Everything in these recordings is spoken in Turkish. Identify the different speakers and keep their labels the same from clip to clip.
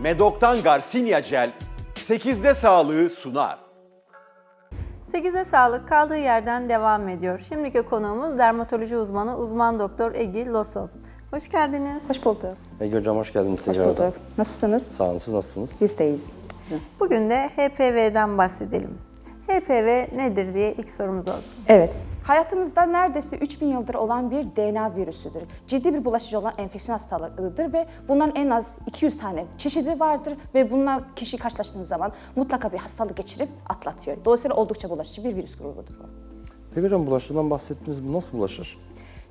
Speaker 1: Medok'tan Garcinia Gel 8'de sağlığı sunar.
Speaker 2: 8'e sağlık kaldığı yerden devam ediyor. Şimdiki konuğumuz dermatoloji uzmanı uzman doktor Egi Loso. Hoş geldiniz.
Speaker 3: Hoş bulduk.
Speaker 4: Ege Hocam hoş geldiniz
Speaker 3: Hoş
Speaker 4: tekrardan.
Speaker 3: bulduk. Nasılsınız?
Speaker 4: Sağ olun, siz nasılsınız?
Speaker 3: Biz deyiz.
Speaker 2: Bugün de HPV'den bahsedelim. HPV nedir diye ilk sorumuz olsun.
Speaker 3: Evet. Hayatımızda neredeyse 3000 yıldır olan bir DNA virüsüdür. Ciddi bir bulaşıcı olan enfeksiyon hastalığıdır ve bunların en az 200 tane çeşidi vardır ve bununla kişi karşılaştığınız zaman mutlaka bir hastalık geçirip atlatıyor. Dolayısıyla oldukça bulaşıcı bir virüs grubudur bu.
Speaker 4: Peki hocam bulaşıcıdan bahsettiniz. Bu nasıl bulaşır?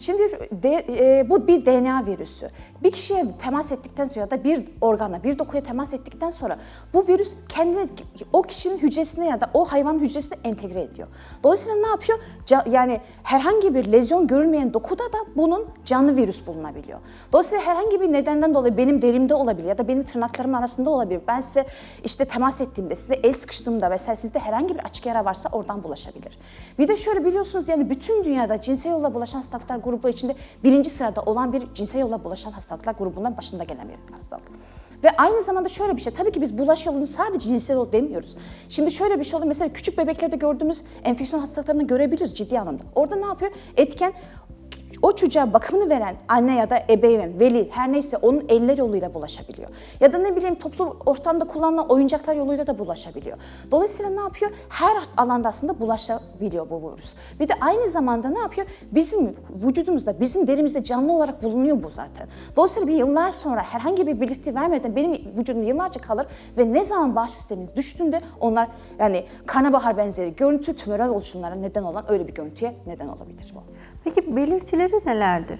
Speaker 3: Şimdi de- e, bu bir DNA virüsü. Bir kişiye temas ettikten sonra ya da bir organa, bir dokuya temas ettikten sonra bu virüs kendini o kişinin hücresine ya da o hayvan hücresine entegre ediyor. Dolayısıyla ne yapıyor? Ca- yani herhangi bir lezyon görülmeyen dokuda da bunun canlı virüs bulunabiliyor. Dolayısıyla herhangi bir nedenden dolayı benim derimde olabilir ya da benim tırnaklarım arasında olabilir. Ben size işte temas ettiğimde, size el sıkıştığımda vesaire sizde herhangi bir açık yara varsa oradan bulaşabilir. Bir de şöyle biliyorsunuz yani bütün dünyada cinsel yolla bulaşan hastalıklar grubu içinde birinci sırada olan bir cinsel yolla bulaşan hastalıklar grubundan başında gelen bir hastalık. Ve aynı zamanda şöyle bir şey, tabii ki biz bulaş yolunu sadece cinsel yol demiyoruz. Şimdi şöyle bir şey oluyor, mesela küçük bebeklerde gördüğümüz enfeksiyon hastalıklarını görebiliyoruz ciddi anlamda. Orada ne yapıyor? Etken o çocuğa bakımını veren anne ya da ebeveyn, veli her neyse onun eller yoluyla bulaşabiliyor. Ya da ne bileyim toplu ortamda kullanılan oyuncaklar yoluyla da bulaşabiliyor. Dolayısıyla ne yapıyor? Her alanda aslında bulaşabiliyor bu virüs. Bir de aynı zamanda ne yapıyor? Bizim vücudumuzda, bizim derimizde canlı olarak bulunuyor bu zaten. Dolayısıyla bir yıllar sonra herhangi bir belirti vermeden benim vücudum yıllarca kalır ve ne zaman bağış sisteminiz düştüğünde onlar yani karnabahar benzeri görüntü tümörel oluşumlara neden olan öyle bir görüntüye neden olabilir bu.
Speaker 2: Peki belirtileri nelerdir?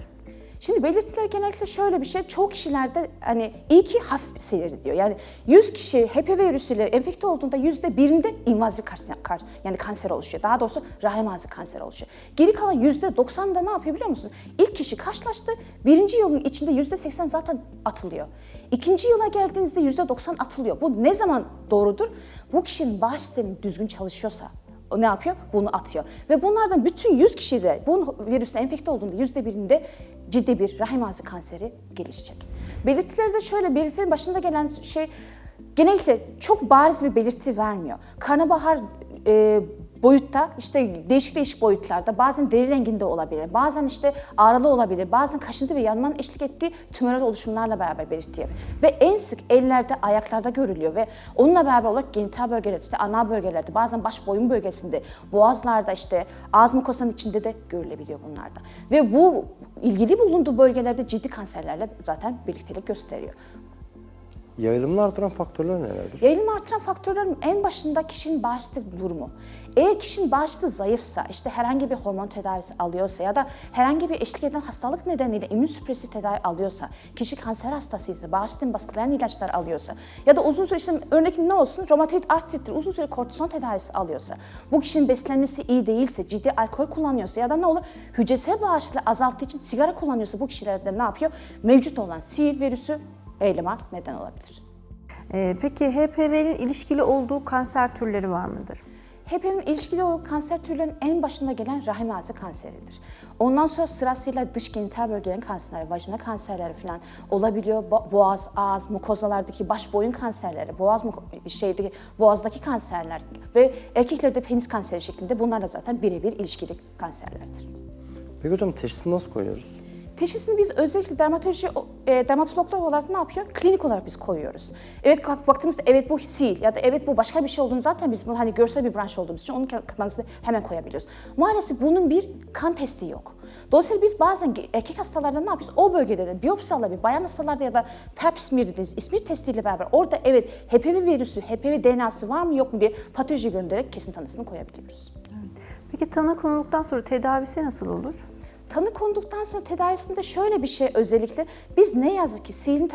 Speaker 3: Şimdi belirtiler genellikle şöyle bir şey, çoğu kişilerde hani iyi ki hafif seyrediyor. Yani 100 kişi HPV virüsüyle enfekte olduğunda yüzde birinde invazif kanser, yani kanser oluşuyor. Daha doğrusu rahim ağzı kanseri oluşuyor. Geri kalan yüzde 90'da ne yapıyor biliyor musunuz? İlk kişi karşılaştı, birinci yılın içinde yüzde 80 zaten atılıyor. İkinci yıla geldiğinizde yüzde 90 atılıyor. Bu ne zaman doğrudur? Bu kişinin bağış sistemi düzgün çalışıyorsa, ne yapıyor? Bunu atıyor. Ve bunlardan bütün 100 kişi de bu virüsle enfekte olduğunda yüzde birinde ciddi bir rahim ağzı kanseri gelişecek. Belirtileri de şöyle, belirtilerin başında gelen şey genellikle çok bariz bir belirti vermiyor. Karnabahar e, boyutta işte değişik değişik boyutlarda bazen deri renginde olabilir, bazen işte ağrılı olabilir, bazen kaşıntı ve yanmanın eşlik ettiği tümörel oluşumlarla beraber belirtiyor. Ve en sık ellerde, ayaklarda görülüyor ve onunla beraber olarak genital bölgelerde, işte ana bölgelerde, bazen baş boyun bölgesinde, boğazlarda işte ağız mukosanın içinde de görülebiliyor bunlarda. Ve bu ilgili bulunduğu bölgelerde ciddi kanserlerle zaten birliktelik gösteriyor.
Speaker 4: Yayılımını artıran faktörler nelerdir?
Speaker 3: Yayılımı artıran faktörlerin en başında kişinin bağışıklık durumu. Eğer kişinin bağışıklığı zayıfsa, işte herhangi bir hormon tedavisi alıyorsa ya da herhangi bir eşlik eden hastalık nedeniyle immünsüpresif tedavi alıyorsa, kişi kanser hastasıysa, bağışıklığını baskılayan ilaçlar alıyorsa ya da uzun süre işte örnek ne olsun romatoid artrittir, uzun süre kortizon tedavisi alıyorsa, bu kişinin beslenmesi iyi değilse, ciddi alkol kullanıyorsa ya da ne olur hücresel bağışıklığı azalttığı için sigara kullanıyorsa bu kişilerde ne yapıyor? Mevcut olan sihir virüsü eyleme neden olabilir.
Speaker 2: Ee, peki HPV'nin ilişkili olduğu kanser türleri var mıdır?
Speaker 3: HPV'nin ilişkili olan kanser türlerinin en başında gelen rahim ağzı kanseridir. Ondan sonra sırasıyla dış genital bölgelerin kanserleri, vajina kanserleri falan olabiliyor. Bo- boğaz, ağız, mukozalardaki baş boyun kanserleri, boğaz şeydeki boğazdaki kanserler ve erkeklerde penis kanseri şeklinde bunlar da zaten birebir ilişkili kanserlerdir.
Speaker 4: Peki hocam teşhisi nasıl koyuyoruz?
Speaker 3: Teşhisini biz özellikle dermatoloji, e, dermatologlar olarak ne yapıyor? Klinik olarak biz koyuyoruz. Evet bak- baktığımızda evet bu sil ya da evet bu başka bir şey olduğunu zaten biz bunu hani görsel bir branş olduğumuz için onun kanısını hemen koyabiliyoruz. Maalesef bunun bir kan testi yok. Dolayısıyla biz bazen erkek hastalarda ne yapıyoruz? O bölgede de biyopsi alabilir. Bayan hastalarda ya da pap smear dediğimiz ismi testiyle beraber orada evet HPV virüsü, HPV DNA'sı var mı yok mu diye patoloji göndererek kesin tanısını koyabiliyoruz.
Speaker 2: Peki tanı konulduktan sonra tedavisi nasıl olur?
Speaker 3: Tanı konduktan sonra tedavisinde şöyle bir şey özellikle biz ne yazık ki sihirin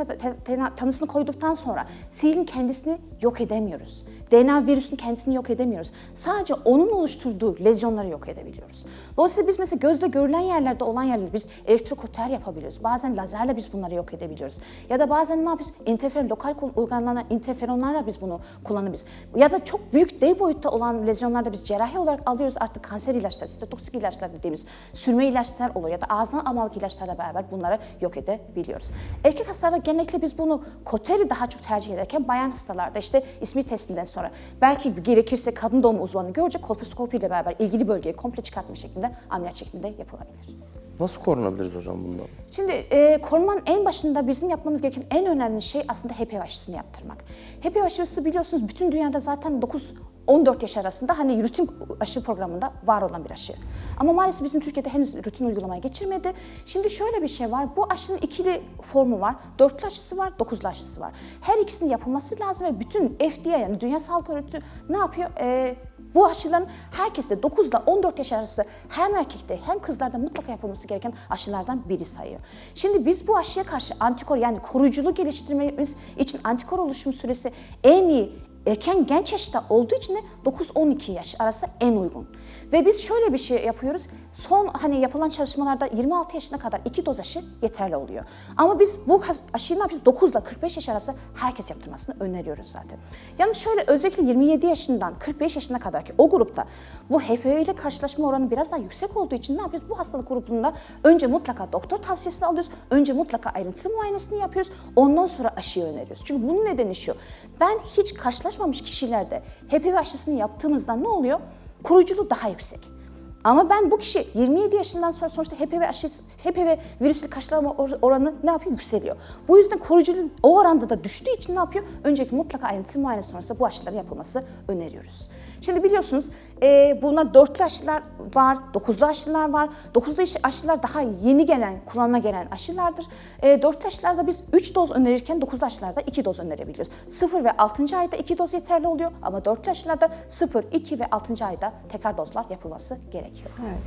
Speaker 3: tanısını koyduktan sonra sihirin kendisini yok edemiyoruz. DNA virüsünün kendisini yok edemiyoruz. Sadece onun oluşturduğu lezyonları yok edebiliyoruz. Dolayısıyla biz mesela gözle görülen yerlerde olan yerleri biz elektrokoter yapabiliyoruz. Bazen lazerle biz bunları yok edebiliyoruz. Ya da bazen ne yapıyoruz? Interferon, lokal uygulanan interferonlarla biz bunu kullanabiliriz. Ya da çok büyük dev boyutta olan lezyonlarda biz cerrahi olarak alıyoruz artık kanser ilaçları, sitotoksik ilaçlar dediğimiz sürme ilaçları reaksiyonel oluyor ya da ağzından almalık ilaçlarla beraber bunları yok edebiliyoruz. Erkek hastalarda genellikle biz bunu koteri daha çok tercih ederken bayan hastalarda işte ismi testinden sonra belki gerekirse kadın doğum uzmanı görecek kolposkopi ile beraber ilgili bölgeyi komple çıkartma şeklinde ameliyat şeklinde yapılabilir.
Speaker 4: Nasıl korunabiliriz hocam bundan?
Speaker 3: Şimdi e, korumanın en başında bizim yapmamız gereken en önemli şey aslında HPV aşısını yaptırmak. HPV aşısı biliyorsunuz bütün dünyada zaten 9 14 yaş arasında hani rutin aşı programında var olan bir aşı. Ama maalesef bizim Türkiye'de henüz rutin uygulamaya geçirmedi. Şimdi şöyle bir şey var. Bu aşının ikili formu var. Dörtlü aşısı var, dokuzlu aşısı var. Her ikisinin yapılması lazım ve bütün FDA yani Dünya Sağlık Örgütü ne yapıyor? E, bu aşıların herkeste 9 ile 14 yaş arası hem erkekte hem kızlarda mutlaka yapılması gereken aşılardan biri sayıyor. Şimdi biz bu aşıya karşı antikor yani koruyuculuk geliştirmemiz için antikor oluşum süresi en iyi erken genç yaşta olduğu için de 9-12 yaş arası en uygun. Ve biz şöyle bir şey yapıyoruz. Son hani yapılan çalışmalarda 26 yaşına kadar iki doz aşı yeterli oluyor. Ama biz bu aşıyı ne yapıyoruz? 9 ile 45 yaş arası herkes yaptırmasını öneriyoruz zaten. Yalnız şöyle özellikle 27 yaşından 45 yaşına kadar ki o grupta bu HPV ile karşılaşma oranı biraz daha yüksek olduğu için ne yapıyoruz? Bu hastalık grubunda önce mutlaka doktor tavsiyesini alıyoruz. Önce mutlaka ayrıntılı muayenesini yapıyoruz. Ondan sonra aşıyı öneriyoruz. Çünkü bunun nedeni şu. Ben hiç karşılaşmamış kişilerde HPV aşısını yaptığımızda ne oluyor? Koruyuculuğu daha yüksek. Ama ben bu kişi 27 yaşından sonra sonuçta HPV aşısı, HPV virüsle karşılama or- oranı ne yapıyor? Yükseliyor. Bu yüzden koruyuculuğun o oranda da düştüğü için ne yapıyor? Öncelikle mutlaka ayrıntılı muayene sonrası bu aşıların yapılması öneriyoruz. Şimdi biliyorsunuz e, buna dörtlü aşılar var, dokuzlu aşılar var. Dokuzlu aşı- aşılar daha yeni gelen, kullanıma gelen aşılardır. E, dörtlü aşılarda biz 3 doz önerirken dokuzlu aşılarda 2 doz önerebiliyoruz. 0 ve 6. ayda 2 doz yeterli oluyor ama dörtlü aşılarda 0, 2 ve 6. ayda tekrar dozlar yapılması gerekiyor.
Speaker 2: Evet.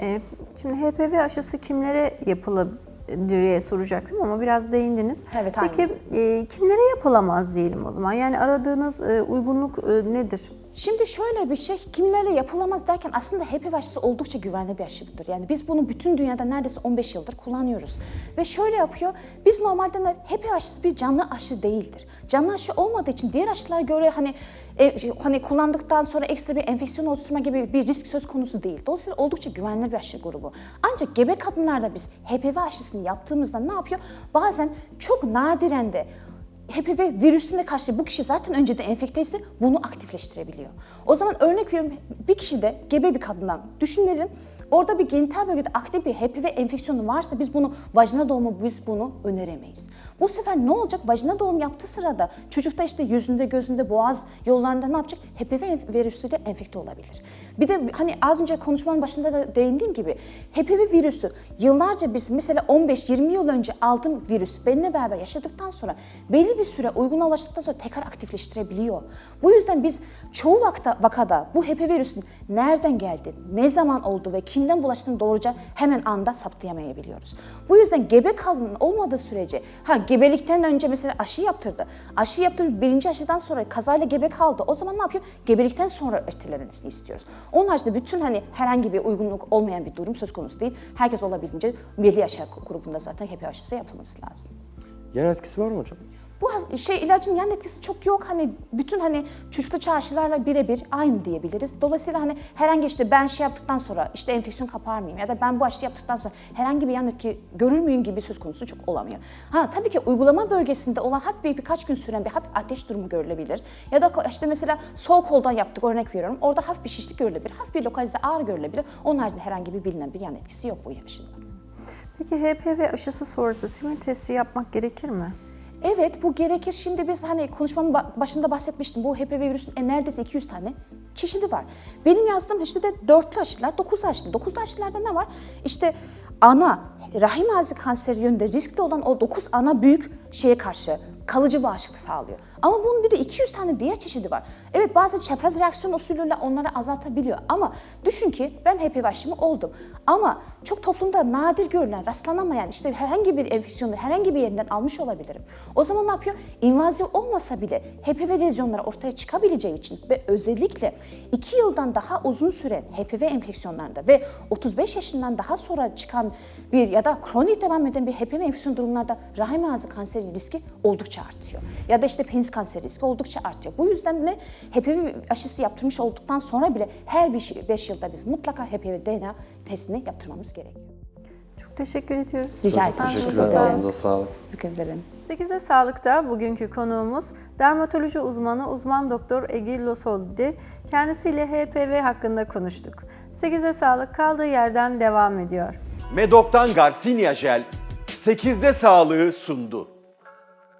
Speaker 2: Ee, şimdi HPV aşısı kimlere yapılabilir diye soracaktım ama biraz değindiniz.
Speaker 3: Evet,
Speaker 2: Peki e, kimlere yapılamaz diyelim o zaman? Yani aradığınız e, uygunluk e, nedir?
Speaker 3: Şimdi şöyle bir şey, kimlerle yapılamaz derken aslında HPV aşısı oldukça güvenli bir aşıdır. Yani biz bunu bütün dünyada neredeyse 15 yıldır kullanıyoruz. Ve şöyle yapıyor, biz normalde HPV aşısı bir canlı aşı değildir. Canlı aşı olmadığı için diğer aşılara göre hani e, şey, hani kullandıktan sonra ekstra bir enfeksiyon oluşturma gibi bir risk söz konusu değil. Dolayısıyla oldukça güvenli bir aşı grubu. Ancak gebe kadınlarda biz HPV aşısını yaptığımızda ne yapıyor? Bazen çok nadiren de HPV virüsüne karşı bu kişi zaten önceden enfekteyse bunu aktifleştirebiliyor. O zaman örnek veriyorum bir kişi de gebe bir kadından düşünelim. Orada bir genital bölgede aktif bir HPV enfeksiyonu varsa biz bunu vajina doğumu biz bunu öneremeyiz. Bu sefer ne olacak? Vajina doğum yaptığı sırada çocukta işte yüzünde, gözünde, boğaz yollarında ne yapacak? HPV virüsüyle enfekte olabilir. Bir de hani az önce konuşmanın başında da değindiğim gibi HPV virüsü yıllarca biz mesela 15-20 yıl önce aldığım virüs benimle beraber yaşadıktan sonra belli bir süre uyguna ulaştıktan sonra tekrar aktifleştirebiliyor. Bu yüzden biz çoğu vakta, vakada bu HPV virüsün nereden geldi, ne zaman oldu ve kimden bulaştığını doğruca hemen anda saptayamayabiliyoruz. Bu yüzden gebe kadının olmadığı sürece, ha gebelikten önce mesela aşı yaptırdı. Aşı yaptırdı birinci aşıdan sonra kazayla gebe kaldı. O zaman ne yapıyor? Gebelikten sonra ertelemesini istiyoruz. Onun haricinde bütün hani herhangi bir uygunluk olmayan bir durum söz konusu değil. Herkes olabildiğince belli yaş grubunda zaten HPV aşısı yapılması lazım.
Speaker 4: Yan etkisi var mı hocam?
Speaker 3: Bu şey ilacın yan etkisi çok yok. Hani bütün hani çocukta aşılarla birebir aynı diyebiliriz. Dolayısıyla hani herhangi işte ben şey yaptıktan sonra işte enfeksiyon kapar mıyım ya da ben bu aşı yaptıktan sonra herhangi bir yan etki görür müyüm gibi söz konusu çok olamıyor. Ha tabii ki uygulama bölgesinde olan hafif bir birkaç gün süren bir hafif ateş durumu görülebilir. Ya da işte mesela sol koldan yaptık örnek veriyorum. Orada hafif bir şişlik görülebilir. Hafif bir lokalize ağrı görülebilir. Onun haricinde herhangi bir bilinen bir yan etkisi yok bu aşıda.
Speaker 2: Peki HPV aşısı sonrası simün testi yapmak gerekir mi?
Speaker 3: Evet bu gerekir. Şimdi biz hani konuşmamın ba- başında bahsetmiştim. Bu HPV virüsünün neredeyse 200 tane çeşidi var. Benim yazdığım işte de dörtlü aşılar, dokuzlu aşılar. Dokuzlu aşılarda ne var? İşte ana, rahim ağzı kanseri yönünde riskli olan o dokuz ana büyük şeye karşı kalıcı bağışıklık sağlıyor. Ama bunun bir de 200 tane diğer çeşidi var. Evet bazı çapraz reaksiyon usulüyle onları azaltabiliyor ama düşün ki ben HPV aşımı oldum. Ama çok toplumda nadir görülen, rastlanamayan işte herhangi bir enfeksiyonu herhangi bir yerinden almış olabilirim. O zaman ne yapıyor? İnvazif olmasa bile HPV lezyonları ortaya çıkabileceği için ve özellikle 2 yıldan daha uzun süren HPV enfeksiyonlarında ve 35 yaşından daha sonra çıkan bir ya da kronik devam eden bir HPV enfeksiyon durumlarda rahim ağzı kanseri riski oldukça artıyor. Ya da işte penis kanseri riski oldukça artıyor. Bu yüzden de HPV aşısı yaptırmış olduktan sonra bile her 5 yılda biz mutlaka HPV DNA testini yaptırmamız gerekiyor.
Speaker 2: Çok teşekkür ediyoruz.
Speaker 3: Rica ederim.
Speaker 4: Teşekkürler. Ağzınıza sağlık.
Speaker 3: Teşekkür ederim.
Speaker 2: 8'e Sağlık'ta bugünkü konuğumuz dermatoloji uzmanı uzman doktor Egi Losol'di. Kendisiyle HPV hakkında konuştuk. 8'e Sağlık kaldığı yerden devam ediyor.
Speaker 1: Medok'tan Garcinia Jel 8'de sağlığı sundu.